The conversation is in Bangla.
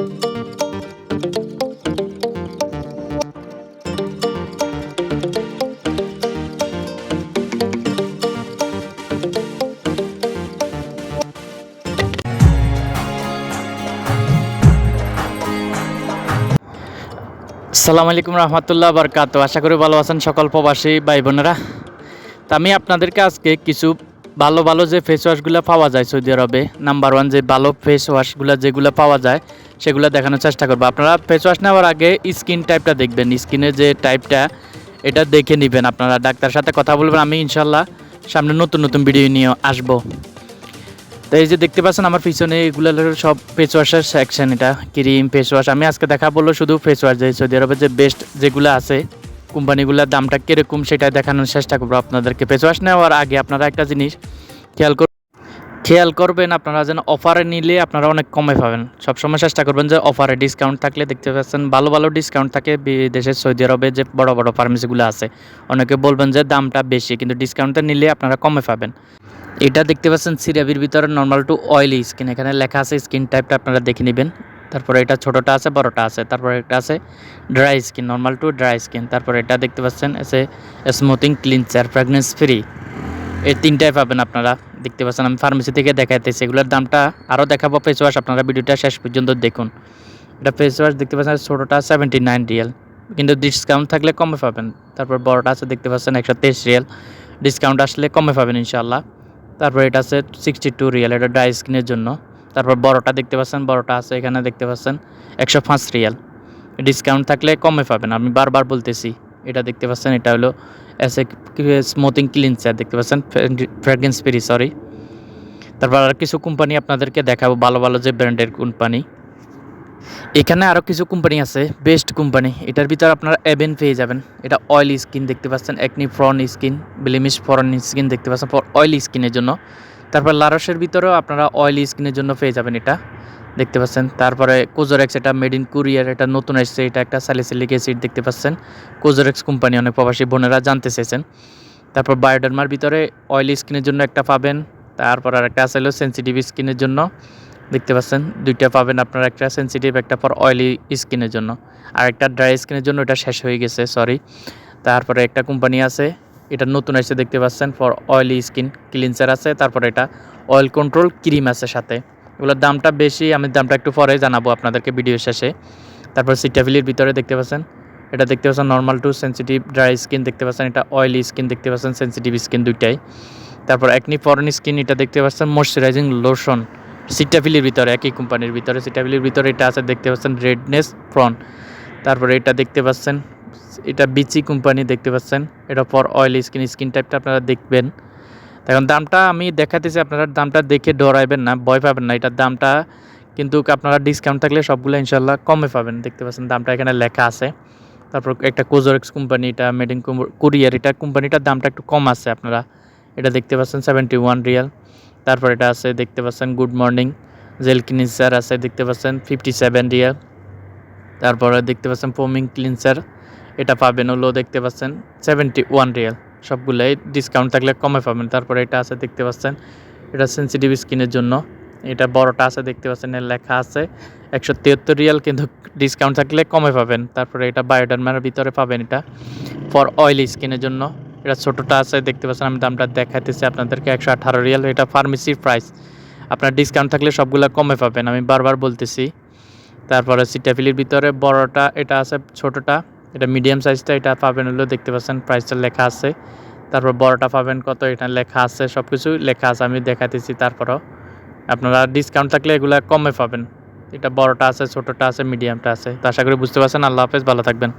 সালাম আলাইকুম রহমতুল্লাহ বরকাত। আশা করি ভালো আছেন সকল প্রবাসী ভাই বোনেরা তা আমি আপনাদেরকে আজকে কিছু ভালো ভালো যে ফেস ওয়াশগুলো পাওয়া যায় সৌদি আরবে নাম্বার ওয়ান যে ভালো ফেস ওয়াশগুলো যেগুলো পাওয়া যায়, সেগুলো দেখানোর চেষ্টা করব। আপনারা ফেস ওয়াশ নেওয়ার আগে স্কিন টাইপটা দেখবেন। স্কিনের যে টাইপটা এটা দেখে নেবেন আপনারা। ডাক্তার সাথে কথা বলবেন, আমি ইনশাল্লাহ সামনে নতুন নতুন ভিডিও নিয়ে আসব। তো এই যে দেখতে পাচ্ছেন, আমার পিছনে এগুলো সব ফেস ওয়াশের সেকশন এটা ক্রিম ফেস ওয়াশ আমি আজকে দেখা বলল শুধু ফেস ওয়াশ যে সৌদি আরবে যে বেস্ট যেগুলো আছে। কোম্পানিগুলোর দামটা কীরকম সেটা দেখানোর চেষ্টা করব আপনাদেরকে। ফেস ওয়াশ নেওয়ার আগে আপনারা একটা জিনিস খেয়াল কর খেয়াল করবেন, আপনারা যেন অফারে নিলে আপনারা অনেক কমে পাবেন। সবসময় চেষ্টা করবেন যে অফারে ডিসকাউন্ট থাকলে দেখতে পাচ্ছেন, ভালো ভালো ডিসকাউন্ট থাকে বিদেশের সৌদি আরবে যে বড় বড় ফার্মেসিগুলো আছে। অনেকে বলবেন যে দামটা বেশি, কিন্তু ডিসকাউন্টটা নিলে আপনারা কমে পাবেন। এটা দেখতে পাচ্ছেন সিরাবির ভিতরে নর্মাল টু অয়েলি স্কিন এখানে লেখা আছে স্কিন টাইপটা আপনারা দেখে নেবেন। তারপরে এটা ছোটোটা আছে, বড়টা আছে, তারপরে এটা আছে dry skin normal to dry skin তারপরে এটা দেখতে পাচ্ছেন, এসে স্মুথিং ক্লিনচার প্রেগনেন্স ফ্রি এই তিনটাই পাবেন আপনারা, দেখতে পাচ্ছেন, আমি ফার্মেসি থেকে দেখাইতেছি, এগুলোর দামটা আরও দেখাবো ফেস ওয়াশ আপনারা ভিডিওটা শেষ পর্যন্ত দেখুন। এটা ফেস ওয়াশ দেখতে পাচ্ছেন, ছোটোটা সেভেন্টি নাইন রিয়েল কিন্তু ডিসকাউন্ট থাকলে কমে পাবেন। তারপর বড়টা আছে, দেখতে পাচ্ছেন, একশো তেইশ রিয়েল ডিসকাউন্ট আসলে কমে পাবেন ইনশাল্লাহ তারপর এটা আছে সিক্সটি টু রিয়েল এটা ড্রাই স্কিনের জন্য। তারপর বড়টা দেখতে পাচ্ছেন, বড়টা আছে এখানে দেখতে পাচ্ছেন, একশো পাঁচ রিয়াল। ডিসকাউন্ট থাকলে কমে পাবেন, আমি বারবার বলতেছি, এটা দেখতে পাচ্ছেন, এটা হলো এসে স্মুথিং ক্লিনচার দেখতে পাচ্ছেন ফ্র্যাগ্রেন্স ফ্রি সরি তারপর আর কিছু কোম্পানি আপনাদেরকে দেখাবো, ভালো ভালো যে ব্র্যান্ডের কোম্পানি এখানে আরও কিছু কোম্পানি আছে বেস্ট কোম্পানি এটার ভিতর আপনারা এভেন পেয়ে যাবেন, এটা অয়েল স্কিন দেখতে পাচ্ছেন acne prone skin blemish prone skin দেখতে পাচ্ছেন অয়েল স্কিনের জন্য। তারপর লারসের ভিতরেও আপনারা অয়েল স্কিনের জন্য পেয়ে যাবেন এটা। দেখতে পাচ্ছেন। তারপরে কোজোরেক্স এটা মেড ইন কুরিয়ার এটা নতুন এসছে এটা একটা স্যালিসিলিক অ্যাসিড দেখতে পাচ্ছেন। কোজোরেক্স কোম্পানি অনেক প্রবাসী বোনেরা জানতে চেয়েছেন। তারপর বায়োডার্মার ভিতরে অয়েল স্কিনের জন্য একটা পাবেন। তারপর আর একটা আছে সেন্সিটিভ স্কিনের জন্য। দেখতে পাচ্ছেন, দুইটা পাবেন আপনার একটা সেন্সিটিভ একটা ফর অয়েলি স্কিনের জন্য। আর একটা ড্রাই স্কিনের জন্য এটা শেষ হয়ে গেছে সরি তারপরে একটা কোম্পানি আছে এটা নতুন এসে দেখতে পাচ্ছেন ফর অয়েলি স্কিন ক্লিনসার আছে, তারপরে এটা অয়েল কন্ট্রোল ক্রিম আছে সাথে। এগুলোর দামটা বেশি, আমি দামটা একটু পরে জানাব আপনাদেরকে ভিডিও শেষে। তারপর সিটাভিলির ভিতরে দেখতে পাচ্ছেন, এটা দেখতে পাচ্ছেন normal to sensitive dry skin দেখতে পাচ্ছেন, এটা অয়েলি স্কিন দেখতে পাচ্ছেন সেন্সিটিভ স্কিন দুইটাই। তারপর একনি ফরেন স্কিন এটা দেখতে পাচ্ছেন ময়শ্চারাইজিং লোশন সিটাভিলির ভিতরে, একই কোম্পানির ভিতরে সিটাভিলির ভিতরে এটা আছে, দেখতে পাচ্ছেন রেডনেস প্রন তারপরে এটা দেখতে পাচ্ছেন এটা বিচি কোম্পানি দেখতে পাচ্ছেন। এটা ফর অয়েল স্কিন স্কিন টাইপটা আপনারা দেখবেন। এখন দামটা আমি দেখাতেছি, আপনারা দামটা দেখে ডরাইবেন না, ভয় পাবেন না। এটার দামটা কিন্তু আপনারা ডিসকাউন্ট থাকলে সবগুলো ইনশাল্লাহ কমে পাবেন। দেখতে পাচ্ছেন দামটা এখানে লেখা আছে। তারপর একটা কোজোরেক্স কোম্পানি, এটা মেড ইন কুরিয়ার এটা কোম্পানিটার দামটা একটু কম আছে আপনারা। এটা দেখতে পাচ্ছেন সেভেন্টি ওয়ান রিয়াল। তারপর এটা আছে, দেখতে পাচ্ছেন গুড মর্নিং জেল ক্লিনসার আছে, দেখতে পাচ্ছেন ফিফটি সেভেন রিয়াল। তারপরে দেখতে পাচ্ছেন ফোমিং ক্লিনসার এটা পাবেন হলো দেখতে পাচ্ছেন সেভেন্টি ওয়ান রিয়াল সবগুলোই ডিসকাউন্ট থাকলে কমে পাবেন। তারপরে এটা আছে দেখতে পাচ্ছেন, এটা সেন্সিটিভ স্কিনের জন্য। এটা বড়টা আছে দেখতে পাচ্ছেন, এর লেখা আছে একশো তিয়াত্তর রিয়াল কিন্তু ডিসকাউন্ট থাকলে কমে পাবেন। তারপরে এটা বায়োডার্মার ভিতরে পাবেন এটা ফর অয়েলি স্কিনের জন্য। এটা ছোটোটা আছে দেখতে পাচ্ছেন, আমি দামটা দেখাইতেছি আপনাদেরকে, একশো আঠারো রিয়াল এটা ফার্মেসির প্রাইস আপনার ডিসকাউন্ট থাকলে সবগুলো কমে পাবেন, আমি বারবার বলতেছি। তারপরে সিটাফিলির ভিতরে বড়টা, এটা আছে ছোটোটা। এটা মিডিয়াম সাইজটা এটা পাবেন হলো দেখতে পাচ্ছেন প্রাইসটা লেখা আছে। তারপর বড়টা পাবেন কত, এটা লেখা আছে সব কিছু লেখা আছে, আমি দেখাতেছি তারপরও। আপনারা ডিসকাউন্ট থাকলে এগুলো কমে পাবেন। এটা বড়টা আছে, ছোটোটা আছে মিডিয়ামটা আছে। তো আশা করি বুঝতে পারছেন, আল্লাহ হাফেজ, ভালো থাকবেন।